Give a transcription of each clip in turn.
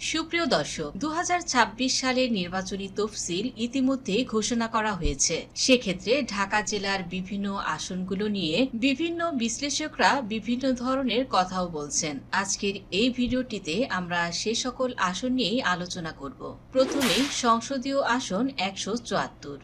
সুপ্রিয় দর্শক দু সালের নির্বাচনী তফসিল ইতিমধ্যে ঘোষণা করা হয়েছে। সেক্ষেত্রে ঢাকা জেলার বিভিন্ন আসনগুলো নিয়ে বিভিন্ন বিশ্লেষকরা বিভিন্ন ধরনের কথাও বলছেন। আজকের এই ভিডিওটিতে আমরা সে সকল আসন নিয়েই আলোচনা করব। প্রথমেই সংসদীয় আসন একশো চুয়াত্তর।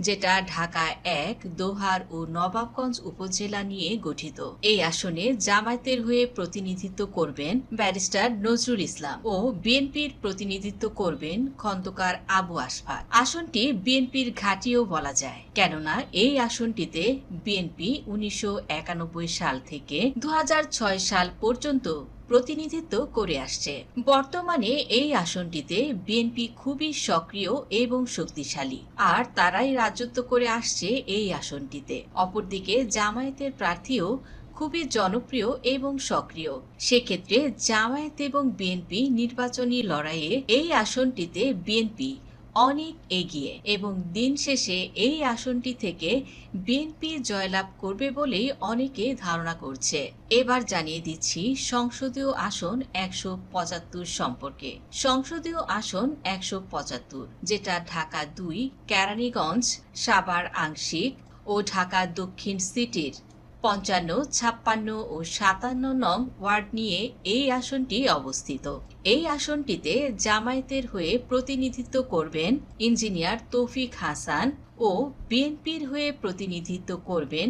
যেটা ঢাকা এক, দোহার ও নবাবগঞ্জ উপজেলা নিয়ে গঠিত। এই আসনে জামায়াতের হয়ে প্রতিনিধিত্ব করবেন ব্যারিস্টার নজরুল ইসলাম ও বিএনপির প্রতিনিধিত্ব করবেন খন্দকার আবু আসফাক আসনটি বিএনপির ঘাটিও বলা যায়। কেননা এই আসনটিতে বিএনপি উনিশশো একানব্বই সাল থেকে দু হাজার ছয় সাল পর্যন্ত প্রতিনিধিত্ব করে আসছে। বর্তমানে এই আসনটিতে বিএনপি খুবই সক্রিয় এবং শক্তিশালী। আর তারাই রাজত্ব করে আসছে এই আসনটিতে। অপরদিকে জামায়াতের প্রার্থীও খুবই জনপ্রিয় এবং সক্রিয়। সেক্ষেত্রে জামায়াত এবং বিএনপি নির্বাচনী লড়াইয়ে এই আসনটিতে বিএনপি অনেক এগিয়ে এবং দিন শেষে এই আসনটি থেকে বিএনপি জয়লাভ করবে বলেই অনেকে ধারণা করছে। এবার জানিয়ে দিচ্ছি, সংসদীয় আসন একশো পঁচাত্তর সম্পর্কে। সংসদীয় আসন একশো পঁচাত্তর, যেটা ঢাকা দুই, কেরানীগঞ্জ, সাভার আংশিক ও ঢাকা দক্ষিণ সিটির। পঞ্চান্ন, ছাপ্পান্ন ও সাতান্ন নং ওয়ার্ড নিয়ে এই আসনটি অবস্থিত। এই আসনটিতে জামায়াতের হয়ে প্রতিনিধিত্ব করবেন ইঞ্জিনিয়ার তৌফিক হাসান ও বিএনপির হয়ে প্রতিনিধিত্ব করবেন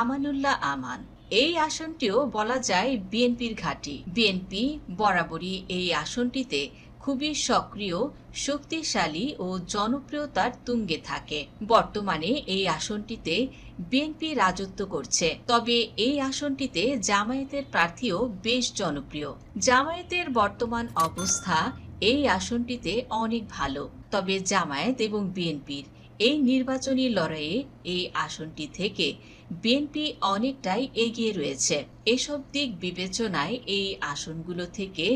আমানুল্লাহ আমান। এই আসনটিও বলা যায় বিএনপির ঘাঁটি। বিএনপি বরাবরই এই আসনটিতে খুবই সক্রিয়, শক্তিশালী ও জনপ্রিয়তার তুঙ্গে থাকে। বর্তমানে এই আসনটিতে বিএনপি রাজত্ব করছে। তবে এই আসনটিতে জামায়াতের প্রার্থীও বেশ জনপ্রিয়। জামায়াতের বর্তমান অবস্থা এই আসনটিতে অনেক ভালো। তবে জামায়াত এবং বিএনপির এই নির্বাচনী লড়াইয়ে এই আসনটি থেকে বিএনপি অনেকটাই এগিয়ে রয়েছে। এসব দিক বিবেচনায় এই আসনগুলো থেকে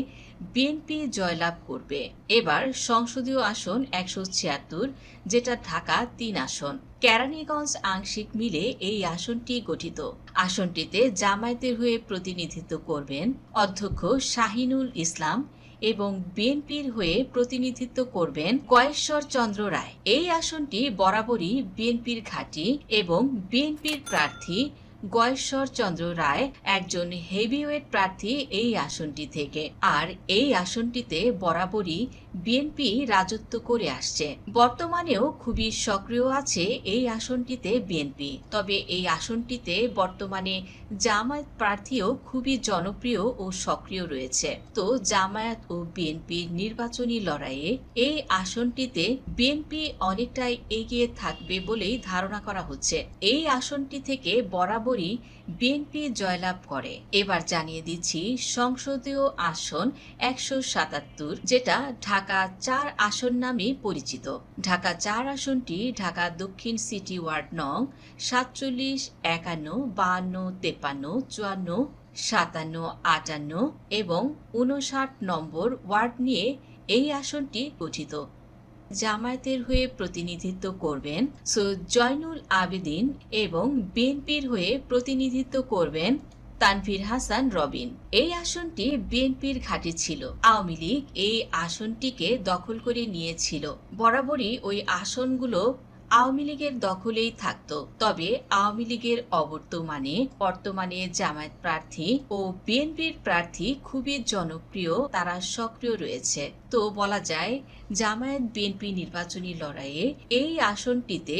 বিএনপি জয়লাভ করবে। এবার সংসদীয় আসন একশো ছিয়াত্তর, যেটা ঢাকা তিন আসন। কেরানীগঞ্জ আংশিক মিলে এই আসনটি গঠিত। আসনটিতে জামায়াতের হয়ে প্রতিনিধিত্ব করবেন অধ্যক্ষ শাহিনুল ইসলাম এবং বিএনপির হয়ে প্রতিনিধিত্ব করবেন কয়েশ্বর চন্দ্র রায়। এই আসনটি বরাবরই বিএনপির ঘাঁটি এবং বিএনপির প্রার্থী গয়েশ্বর চন্দ্র রায় একজন হেভিওয়েট প্রার্থী এই আসনটি থেকে। আর এই আসনটিতে বরাবরই বিএনপি রাজত্ব করে আসছে। বর্তমানেও খুবই সক্রিয় আছে এই আসনটিতে বিএনপি। তবে এই আসনটিতে বর্তমানে জামায়াত প্রার্থীও খুবই জনপ্রিয় ও সক্রিয় রয়েছে। তো জামায়াত ও বিএনপির নির্বাচনী লড়াইয়ে এই আসনটিতে বিএনপি অনেকটাই এগিয়ে থাকবে বলেই ধারণা করা হচ্ছে। এই আসনটি থেকে বরাবরই বিএনপি জয়লাভ করে। এবার জানিয়ে দিচ্ছি, সংসদীয় আসন একশো সাতাত্তর, যেটা ঢাকা চার আসন নামে পরিচিত। ঢাকা চার আসনটি ঢাকা দক্ষিণ সিটি ওয়ার্ড নং সাতচল্লিশ, একান্ন, বাহান্ন তেপান্ন চুয়ান্ন, সাতান্ন, আটান্ন এবং উনষাট নম্বর ওয়ার্ড নিয়ে এই আসনটি গঠিত। জামায়াতের হয়ে প্রতিনিধিত্ব করবেন সৈয়দ জয়নুল আবেদিন এবং বিএনপির হয়ে প্রতিনিধিত্ব করবেন তানভীর হাসান রবিন। এই আসনটি বিএনপির ঘাটে ছিল। আওয়ামী লীগ এই আসনটিকে দখল করে নিয়েছিল। বরাবরই ওই আসনগুলো আওয়ামী লীগের দখলেই থাকত। তবে আওয়ামী লীগের অবর্তমানে বর্তমানে জামায়াত প্রার্থী ও বিএনপির প্রার্থী খুবই জনপ্রিয়, তারা সক্রিয় রয়েছে। তো বলা যায়, জামায়াত বিএনপি নির্বাচনী লড়াইয়ে এই আসনটিতে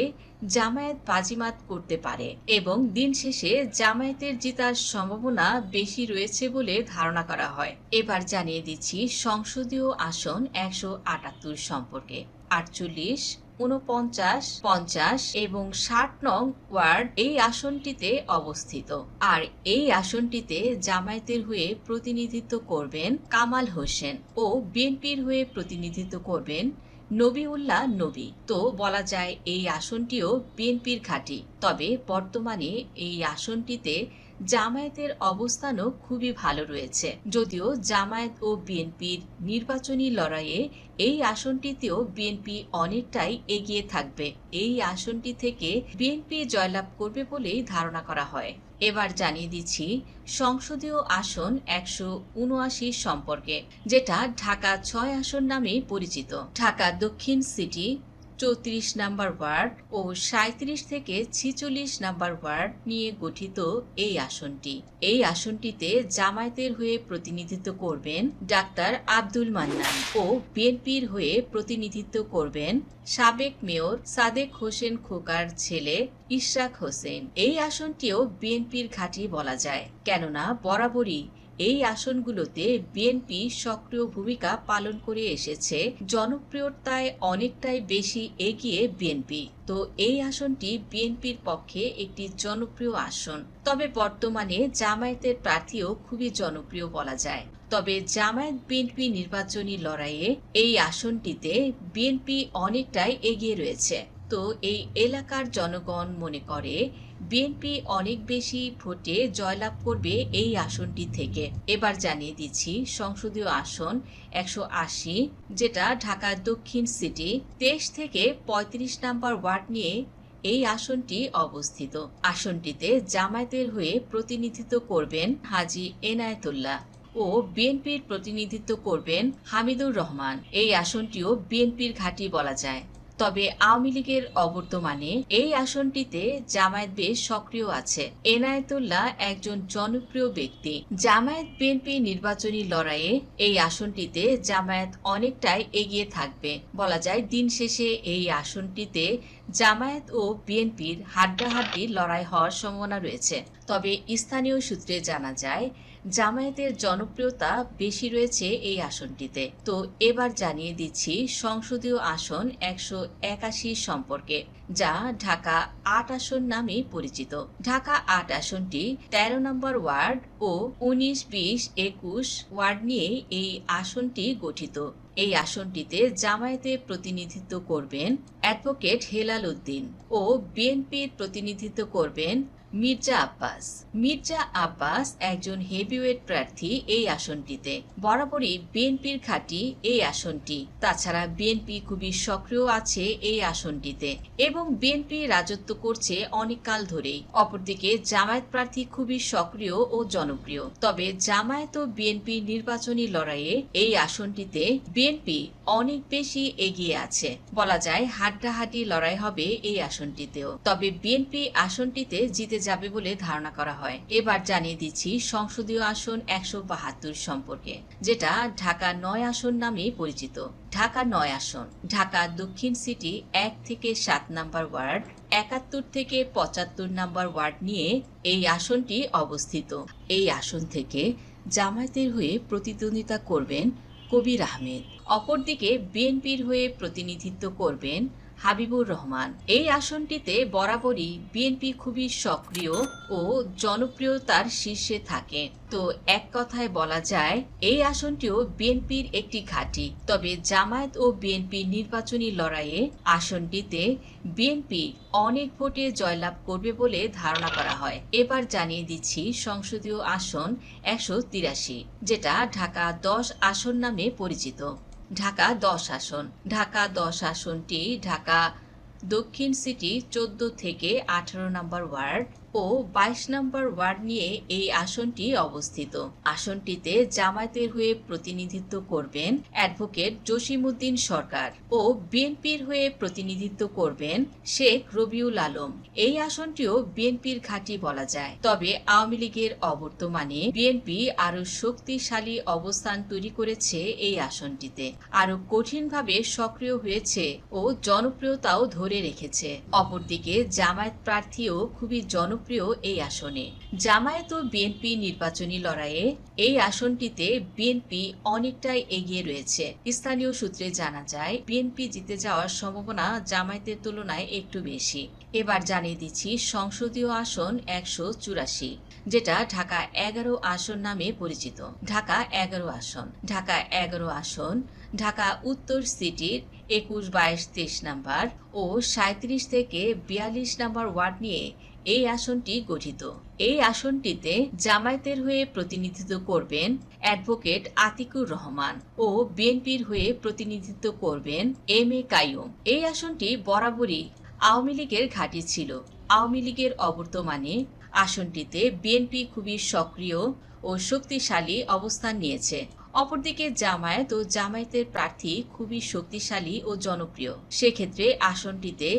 জামায়াত বাজিমাত করতে পারে এবং দিন শেষে জামায়াতের জেতার সম্ভাবনা বেশি রয়েছে বলে ধারণা করা হয়। এবার জানিয়ে দিচ্ছি সংসদীয় আসন একশো আটাত্তর সম্পর্কে। আটচল্লিশ উনপঞ্চাশ পঞ্চাশ এবং ষাট নং ওয়ার্ড এই আসনটিতে অবস্থিত। আর এই আসনটিতে জামায়াতের হয়ে প্রতিনিধিত্ব করবেন কামাল হোসেন ও বিএনপির হয়ে প্রতিনিধিত্ব করবেন নবিউল্লাহ নবী। তো বলা যায় এই আসনটিও বিএনপির ঘাঁটি। তবে বর্তমানে এই আসনটিতে জামায়াতের অবস্থানও খুবই ভালো রয়েছে। যদিও জামায়াত ও বিএনপির নির্বাচনী লড়াইয়ে এই আসনটিতেও বিএনপি অনেকটাই এগিয়ে থাকবে। এই আসনটি থেকে বিএনপি জয়লাভ করবে বলেই ধারণা করা হয়। এবার জানিয়ে দিচ্ছি, সংসদীয় আসন একশো উনআশি সম্পর্কে, যেটা ঢাকা ছয় আসন নামে পরিচিত। ঢাকা দক্ষিণ সিটি চৌত্রিশ নাম্বার ওয়ার্ড ও সাঁত্রিশ থেকে ছিচল্লিশ নাম্বার ওয়ার্ড নিয়ে গঠিত এই আসনটি। এই আসনটিতে জামায়াতের হয়ে প্রতিনিধিত্ব করবেন ডাক্তার আব্দুল মান্নান ও বিএনপির হয়ে প্রতিনিধিত্ব করবেন সাবেক মেয়র সাদেক হোসেন খোকার ছেলে ইশরাক হোসেন। এই আসনটিও বিএনপির ঘাঁটি বলা যায়। কেননা বরাবরই এই আসনগুলোতে বিএনপি সক্রিয় ভূমিকা পালন করে এসেছে। জনপ্রিয়তায় অনেকটাই বেশি এগিয়ে বিএনপি তো এই আসনটি বিএনপির পক্ষে একটি জনপ্রিয় আসন। তবে বর্তমানে জামায়াতের প্রার্থীও খুবই জনপ্রিয় বলা যায়। তবে জামায়াত বিএনপি নির্বাচনী লড়াইয়ে এই আসনটিতে বিএনপি অনেকটাই এগিয়ে রয়েছে। তো এই এলাকার জনগণ মনে করে বিএনপি অনেক বেশি ভোটে জয়লাভ করবে এই আসনটি থেকে। এবার জানিয়ে দিচ্ছি, সংসদীয় আসন একশো আশি, যেটা ঢাকা দক্ষিণ সিটি, তেইশ থেকে পঁয়ত্রিশ নাম্বার ওয়ার্ড নিয়ে এই আসনটি অবস্থিত। আসনটিতে জামায়াতের হয়ে প্রতিনিধিত্ব করবেন হাজি এনায়েতুল্লাহ ও বিএনপির প্রতিনিধিত্ব করবেন হামিদুর রহমান। এই আসনটিও বিএনপির ঘাঁটি বলা যায়। তবে আওয়ামী লীগের অবর্তমানে এই আসনটিতে জামায়াত বেশ সক্রিয় আছে। এনায়েতুল্লাহ একজন জনপ্রিয় ব্যক্তি। জামায়াত বিএনপি নির্বাচনী লড়াইয়ে এই আসনটিতে জামায়াত অনেকটাই এগিয়ে থাকবে। বলা যায় দিন শেষে এই আসনটিতে জামায়াত ও বিএনপির হাড্ডাহাড্ডি লড়াই হওয়ার সম্ভাবনা রয়েছে। তবে স্থানীয় সূত্রে জানা যায়, জামায়াতের জনপ্রিয়তা বেশি রয়েছে এই আসনটিতে। তো এবার জানিয়ে দিচ্ছি সংসদীয় আসন একশো একাশি সম্পর্কে। যা ঢাকা আট আসন নামে পরিচিত। ঢাকা আট আসনটি ১৩ নম্বর ওয়ার্ড ও উনিশ, বিশ, একুশ ওয়ার্ড নিয়ে এই আসনটি গঠিত। এই আসনটিতে জামায়াতে প্রতিনিধিত্ব করবেন অ্যাডভোকেট হেলাল উদ্দিন ও বিএনপির প্রতিনিধিত্ব করবেন মির্জা আব্বাস। মির্জা আব্বাস একজন হেভিওয়েট প্রার্থী এই আসনটিতে। বরাবরই বিএনপির ঘাঁটি এই আসনটি। তাছাড়া বিএনপি খুবই সক্রিয় আছে এই আসনটিতে এবং বিএনপি রাজত্ব করছে অনেক কাল ধরেই। অপরদিকে জামায়াত প্রার্থী খুবই সক্রিয় ও জনপ্রিয়। তবে জামায়াত ও বিএনপি নির্বাচনী লড়াইয়ে এই আসনটিতে বিএনপি অনেক বেশি এগিয়ে আছে। বলা যায় হাড্ডাহাড্ডি লড়াই হবে এই আসনটিতেও। তবে বিএনপি আসনটিতে জিতে যাবে বলে ধারণা করা হয়। এবার জানিয়ে দিচ্ছি সংসদীয় আসন একশো বাহাত্তর সম্পর্কে, যেটা ঢাকা নয় আসন নামে পরিচিত। ঢাকা নয় আসন, ঢাকা দক্ষিণ সিটি এক থেকে সাত নাম্বার ওয়ার্ড, একাত্তর থেকে পঁচাত্তর নাম্বার ওয়ার্ড নিয়ে এই আসনটি অবস্থিত। এই আসন থেকে জামায়াতের হয়ে প্রতিদ্বন্দ্বিতা করবেন কবির আহমেদ। অপরদিকে বিএনপির হয়ে প্রতিনিধিত্ব করবেন হাবিবুর রহমান। এই আসনটিতে বরাবরই বিএনপি খুবই সক্রিয় ও জনপ্রিয়তার শীর্ষে থাকে। তো এক কথায় বলা যায়, এই আসনটিও বিএনপির একটি ঘাঁটি। তবে জামায়াত ও বিএনপি নির্বাচনী লড়াইয়ে আসনটিতে বিএনপি অনেক ভোটে জয়লাভ করবে বলে ধারণা করা হয়। এবার জানিয়ে দিচ্ছি সংসদীয় আসন একশো তিরাশি, যেটা ঢাকা দশ আসন নামে পরিচিত। ঢাকা দশ আসন। ঢাকা দশ আসনটি ঢাকা দক্ষিণ সিটি চোদ্দ থেকে আঠারো নম্বর ওয়ার্ড। ও বাইশ নম্বর ওয়ার্ড নিয়ে এই আসনটি অবস্থিত। আসনটিতে জামায়াতের হয়ে প্রতিনিধিত্ব করবেন অ্যাডভোকেট জসিমউদ্দিন সরকার ও বিএনপির হয়ে প্রতিনিধিত্ব করবেন শেখ রবিউল আলম। এই আসনটিও বিএনপির ঘাঁটি বলা যায়। তবে আওয়ামী লীগের অবর্তমানে বিএনপি আরও শক্তিশালী অবস্থান তৈরি করেছে এই আসনটিতে। আরও কঠিনভাবে সক্রিয় হয়েছে ও জনপ্রিয়তাও ধরে রেখেছে। অপরদিকে জামায়াত প্রার্থীও খুবই জনপ্রিয় এই আসনে। জামায়াত ও বিএনপি নির্বাচনী লড়াইয়ে এই আসনটিতে বিএনপি অনেকটাই এগিয়ে রয়েছে। স্থানীয় সূত্রে জানা যায়, বিএনপি জিতে যাওয়ার সম্ভাবনা জামায়াতের তুলনায় একটু বেশি। এবার জানিয়ে দিচ্ছি, সংসদীয় আসন একশো চুরাশি, যেটা ঢাকা এগারো আসন নামে পরিচিত। ঢাকা এগারো আসন, ঢাকা এগারো আসন, ঢাকা উত্তর সিটির একুশ, বাইশ, তেইশ নাম্বার ও সাঁত্রিশ থেকে বিয়াল্লিশ নাম্বার ওয়ার্ড নিয়ে এই আসনটি গঠিত। এই আসনটিতে জামায়াতের হয়ে প্রতিনিধিত্ব করবেন অ্যাডভোকেট আতিকুর রহমান ও বিএনপির হয়ে প্রতিনিধিত্ব করবেন এম এ কাইয়ুম। এই আসনটি বরাবরই আওয়ামী লীগের ঘাঁটি ছিল। আওয়ামী লীগের অবর্তমানে আসনটিতে বিএনপি খুবই সক্রিয় ও শক্তিশালী অবস্থান নিয়েছে। অপরদিকে জামায়াত ও জামায়াতের প্রার্থী খুবই শক্তিশালী ও জনপ্রিয়। সেক্ষেত্রে আসনটিতে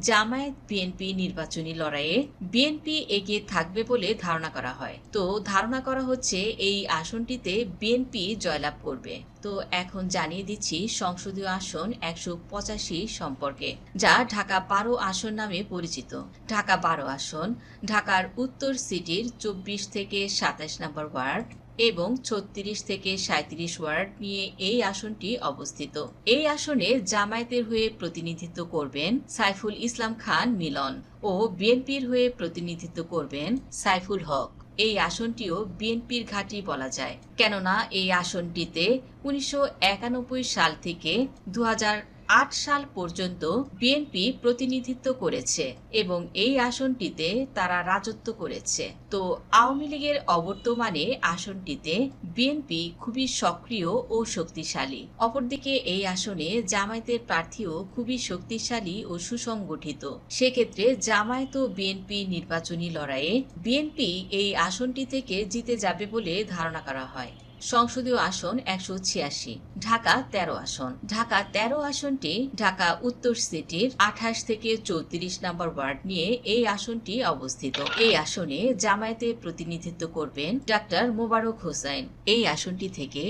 জামায়াত বিএনপি নির্বাচনী লড়াইয়ে বিএনপি এগিয়ে থাকবে বলে ধারণা করা হয়। তো ধারণা করা হচ্ছে এই আসনটিতে বিএনপি জয়লাভ করবে। তো এখন জানিয়ে দিচ্ছি সংসদীয় আসন একশো পঁচাশি সম্পর্কে, যা ঢাকা বারো আসন নামে পরিচিত। ঢাকা বারো আসন, ঢাকার উত্তর সিটির চব্বিশ থেকে সাতাশ নম্বর ওয়ার্ড এবং ছত্রিশ থেকে সাঁত্রিশ ওয়ার্ড নিয়ে এই আসনটি অবস্থিত। এই আসনে জামায়াতের হয়ে প্রতিনিধিত্ব করবেন সাইফুল ইসলাম খান মিলন ও বিএনপির হয়ে প্রতিনিধিত্ব করবেন সাইফুল হক। এই আসনটিও বিএনপির ঘাঁটি বলা যায়। কেননা এই আসনটিতে উনিশশো একানব্বই সাল থেকে দু হাজার আট সাল পর্যন্ত বিএনপি প্রতিনিধিত্ব করেছে এবং এই আসনটিতে তারা রাজত্ব করেছে। তো আওয়ামী লীগের অবর্তমানে আসনটিতে বিএনপি খুবই সক্রিয় ও শক্তিশালী। অপরদিকে এই আসনে জামায়াতের প্রার্থীও খুবই শক্তিশালী ও সুসংগঠিত। সেক্ষেত্রে জামায়াত ও বিএনপি নির্বাচনী লড়াইয়ে বিএনপি এই আসনটি থেকে জিতে যাবে বলে ধারণা করা হয়। সংসদীয় আসন একশো ছিয়াশি, ঢাকা তেরো আসন। ঢাকা তেরো আসনটি ঢাকা উত্তর সিটির আঠাশ থেকে চৌত্রিশ নম্বর ওয়ার্ড নিয়ে এই আসনটি অবস্থিত। এই আসনে জামায়াতে প্রতিনিধিত্ব করবেন ডাক্তার মোবারক হোসেন এই আসনটি থেকে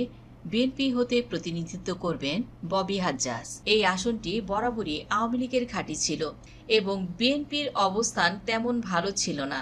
বিএনপি হতে প্রতিনিধিত্ব করবেন ববি হাজ্জাস এই আসনটি বরাবরই আওয়ামী লীগের ঘাঁটি ছিল এবং বিএনপির অবস্থান তেমন ভালো ছিল না।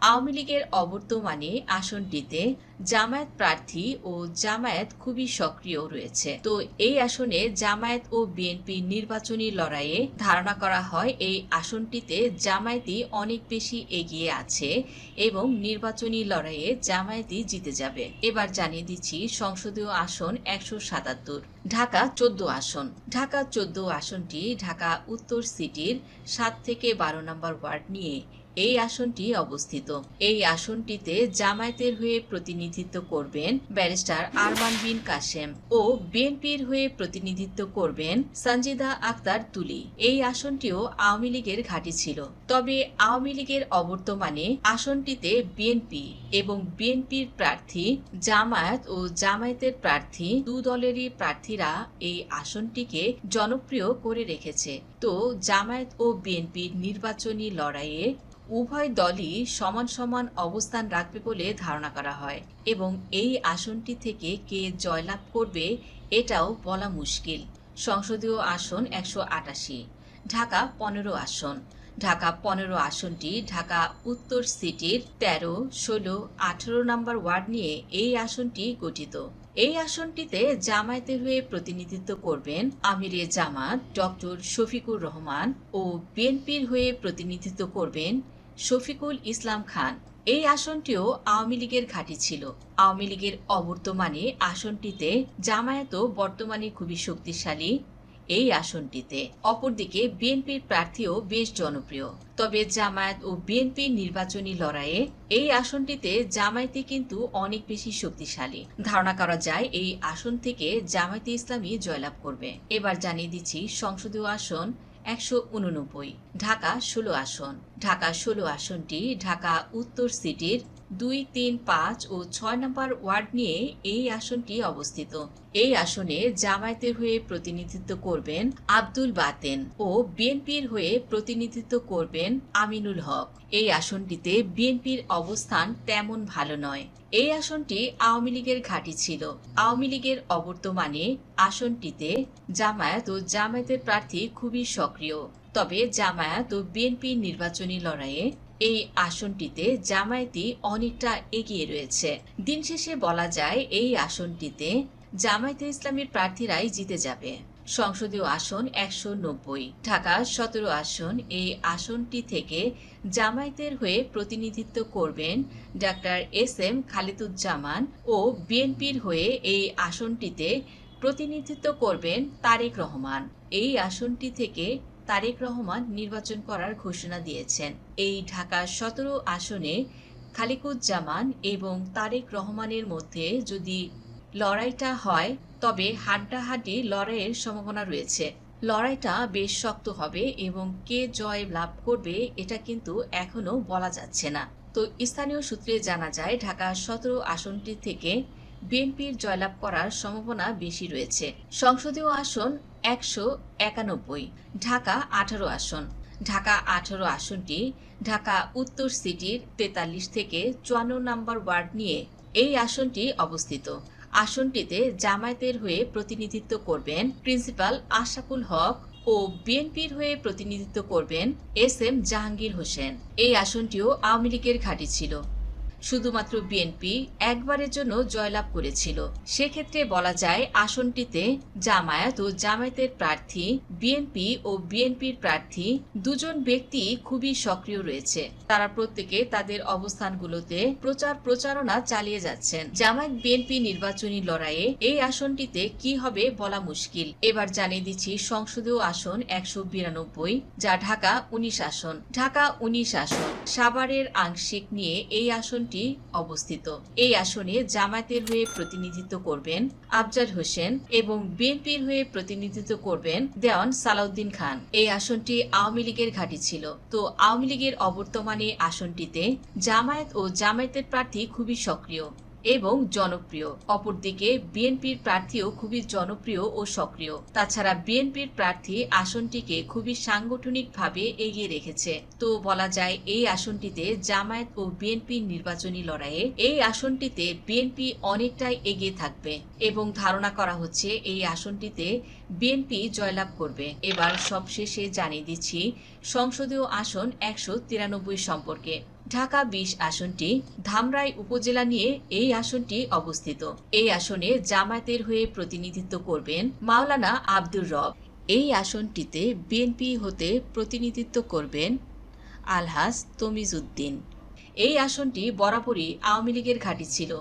আওয়ামী লীগের অবর্তমানে আসনটিতে জামায়াত প্রার্থী ও জামায়াত খুবই সক্রিয় রয়েছে। তো এই আসনে জামায়াত ও বিএনপি নির্বাচনী লড়াইয়ে ধারণা করা হয়, এই আসনটিতে জামায়াতই অনেক বেশি এগিয়ে আছে এবং নির্বাচনী লড়াইয়ে জামায়াতই জিতে যাবে। এবার জানিয়ে দিচ্ছি, সংসদীয় আসন একশো সাতাত্তর, ঢাকা চোদ্দ আসন। ঢাকা চোদ্দ আসনটি ঢাকা উত্তর সিটির সাত থেকে বারো নম্বর ওয়ার্ড নিয়ে এই আসনটি অবস্থিত। এই আসনটিতে জামায়াতের হয়ে প্রতিনিধিত্ব করবেন ব্যারিস্টার আরমান বিন কাশেম ও বিএনপির হয়ে প্রতিনিধিত্ব করবেন সঞ্জিদা আক্তার তুলি। এই আসনটিও আওয়ামী লীগের ঘাঁটি ছিল। তবে আওয়ামী লীগের অবর্তমানে আসনটিতে বিএনপি এবং বিএনপির প্রার্থী, জামায়াত ও জামায়াতের প্রার্থী দু দলেরই প্রার্থীরা এই আসনটিকে জনপ্রিয় করে রেখেছে। তো জামায়াত ও বিএনপির নির্বাচনী লড়াইয়ে উভয় দলই সমান সমান অবস্থান রাখবে বলে ধারণা করা হয় এবং এই আসনটি থেকে কে জয়লাভ করবে এটাও বলা মুশকিল। সংসদীয় আসন একশো আটাশি, ঢাকা পনেরো আসন। ঢাকা পনেরো আসনটি ঢাকা উত্তর সিটির তেরো, ষোলো, আঠেরো নম্বর ওয়ার্ড নিয়ে এই আসনটি গঠিত। এই আসনটিতে জামায়াতের হয়ে প্রতিনিধিত্ব করবেন আমিরে জামাত, ডক্টর শফিকুর রহমান ও বিএনপির হয়ে প্রতিনিধিত্ব করবেন শফিকুল ইসলাম খান। এই আসনটিও আওয়ামী লীগের ঘাঁটি ছিল। আওয়ামী লীগের অবর্তমানে আসনটিতে জামায়াতও বর্তমানে খুবই শক্তিশালী এই আসনটিতে। অপরদিকে বিএনপির প্রার্থীও বেশ জনপ্রিয়। তবে জামায়াত ও বিএনপির নির্বাচনী লড়াইয়ে এই আসনটিতে জামায়াতে কিন্তু অনেক বেশি শক্তিশালী। ধারণা করা যায় এই আসন থেকে জামায়াতে ইসলামী জয়লাভ করবে। এবার জানিয়ে দিচ্ছি সংসদীয় আসন একশো উননব্বই ঢাকা ষোলো আসন। ঢাকা ষোলো আসনটি ঢাকা উত্তর সিটির দুই তিন পাঁচ ও ছয় নম্বর ওয়ার্ড নিয়ে এই আসনটি অবস্থিত। এই আসনে জামায়াতের হয়ে প্রতিনিধিত্ব করবেন আব্দুল বাতেন ও বিএনপির হয়ে প্রতিনিধিত্ব করবেন আমিনুল হক। এই আসনটিতে বিএনপির অবস্থান তেমন ভালো নয়। এই আসনটি আওয়ামী লীগের ঘাঁটি ছিল। আওয়ামী লীগের অবর্তমানে আসনটিতে জামায়াত ও জামায়াতের প্রার্থী খুবই সক্রিয়। তবে জামায়াত ও বিএনপি নির্বাচনী লড়াইয়ে এই আসনটিতে জামায়াতি অনেকটা এগিয়ে রয়েছে। দিন শেষে বলা যায় এই আসনটিতে জামায়াতে ইসলামীর প্রার্থীরাই জিতে যাবে। সংসদীয় আসন একশো নব্বই, ঢাকা সতেরো আসন। এই আসনটি থেকে জামায়াতের হয়ে প্রতিনিধিত্ব করবেন ডাক্তার এস এম খালিদুজ্জামান ও বিএনপির হয়ে এই আসনটিতে প্রতিনিধিত্ব করবেন তারেক রহমান। এই আসনটি থেকে তারেক রহমান নির্বাচন করার ঘোষণা দিয়েছেন। এই ঢাকা সতেরো আসনে খালিকুজ্জামান এবং তারেক রহমানের মধ্যে যদি লড়াইটা হয়, তবে হাড্ডাহাড্ডি লড়াইয়ের সম্ভাবনা রয়েছে। লড়াইটা বেশ শক্ত হবে এবং কে জয় লাভ করবে এটা কিন্তু এখনও বলা যাচ্ছে না। তো স্থানীয় সূত্রে জানা যায়, ঢাকা সতেরো আসনটি থেকে বিএনপির জয়লাভ করার সম্ভাবনা বেশি রয়েছে। সংসদীয় আসন একশো একানব্বই, ঢাকা আঠারো আসন। ঢাকা আঠারো আসনটি ঢাকা উত্তর সিটির তেতাল্লিশ থেকে চুয়ান্ন নম্বর ওয়ার্ড নিয়ে এই আসনটি অবস্থিত। আসনটিতে জামায়াতের হয়ে প্রতিনিধিত্ব করবেন প্রিন্সিপাল আশাকুল হক ও বিএনপির হয়ে প্রতিনিধিত্ব করবেন এস এম জাহাঙ্গীর হোসেন। এই আসনটিও আওয়ামী লীগের ঘাঁটি ছিল। শুধুমাত্র বিএনপি একবারের জন্য জয়লাভ করেছিল। সেক্ষেত্রে বলা যায় আসনটিতে জামায়াত ও জামায়াতের প্রার্থী বিএনপি ও বিএনপির প্রার্থী দুজন ব্যক্তি খুবই সক্রিয় রয়েছে। তারা প্রত্যেকে তাদের অবস্থানগুলোতে প্রচার প্রচারণা চালিয়ে যাচ্ছেন। জামায়াত বিএনপি নির্বাচনী লড়াইয়ে এই আসনটিতে কি হবে বলা মুশকিল। এবার জানিয়ে দিচ্ছি সংসদীয় আসন একশো বিরানব্বই, যা ঢাকা উনিশ আসন। ঢাকা উনিশ আসন। সাভারের আংশিক নিয়ে এই আসনটি অবস্থিত। এই আসনে জামায়াতের হয়ে প্রতিনিধিত্ব করবেন আফজাল হোসেন এবং বিএনপির হয়ে প্রতিনিধিত্ব করবেন দেওয়ান সালাউদ্দিন খান। এই আসনটি আওয়ামী লীগের ঘাঁটি ছিল। তো আওয়ামী লীগের অবর্তমানে আসনটিতে জামায়াত ও জামায়াতের প্রার্থী খুবই সক্রিয়। এবং জনপ্রিয়। অপরদিকে, বিএনপির প্রার্থীও খুবই জনপ্রিয় ও সক্রিয়। তাছাড়া বিএনপির প্রার্থী আসনটিকে খুবই সাংগঠনিকভাবে এগিয়ে রেখেছে। তো বলা যায়, এই আসনটিতে জামায়াত ও বিএনপির নির্বাচনী লড়াইয়ে এই আসনটিতে বিএনপি অনেকটাই এগিয়ে থাকবে এবং ধারণা করা হচ্ছে, এই আসনটিতে বিএনপি জয়লাভ করবে। এবার সবশেষে জানিয়ে দিচ্ছি, সংসদীয় আসন একশো তিরানব্বই সম্পর্কে। ঢাকা বিশ আসনটি ধামরাই উপজেলা নিয়ে এই আসনটি অবস্থিত। এই আসনে জামায়াতের হয়ে প্রতিনিধিত্ব করবেন মাওলানা আব্দুর রব। এই আসনটিতে বিএনপি হতে প্রতিনিধিত্ব করবেন আলহাজ তমিজউদ্দিন এই আসনটি বরাবরই আওয়ামী লীগের ঘাঁটি ছিল।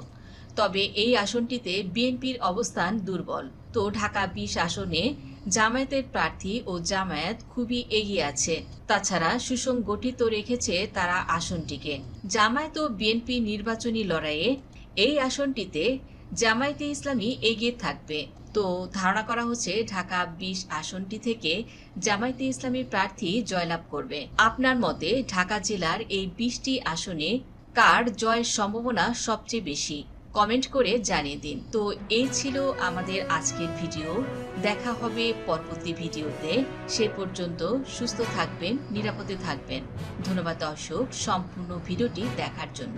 তবে এই আসনটিতে বিএনপির অবস্থান দুর্বল। তো ঢাকা বিশ আসনে জামায়াতের প্রার্থী ও জামায়াত খুবই এগিয়ে আছে। তাছাড়া সুসংগঠিত রেখেছে তারা আসনটিকে। জামায়াত ও বিএনপি নির্বাচনী লড়াইয়ে এই আসনটিতে জামায়াতে ইসলামী এগিয়ে থাকবে। তো ধারণা করা হচ্ছে ঢাকা বিশ আসনটি থেকে জামায়াতে ইসলামী প্রার্থী জয়লাভ করবে। আপনার মতে ঢাকা জেলার এই বিশটি আসনে কার জয়ের সম্ভাবনা সবচেয়ে বেশি? কমেন্ট করে জানিয়ে দিন। তো এই ছিল আমাদের আজকের ভিডিও। দেখা হবে পরবর্তী ভিডিওতে। সে পর্যন্ত সুস্থ থাকবেন, নিরাপদে থাকবেন। ধন্যবাদ দর্শক, সম্পূর্ণ ভিডিওটি দেখার জন্য।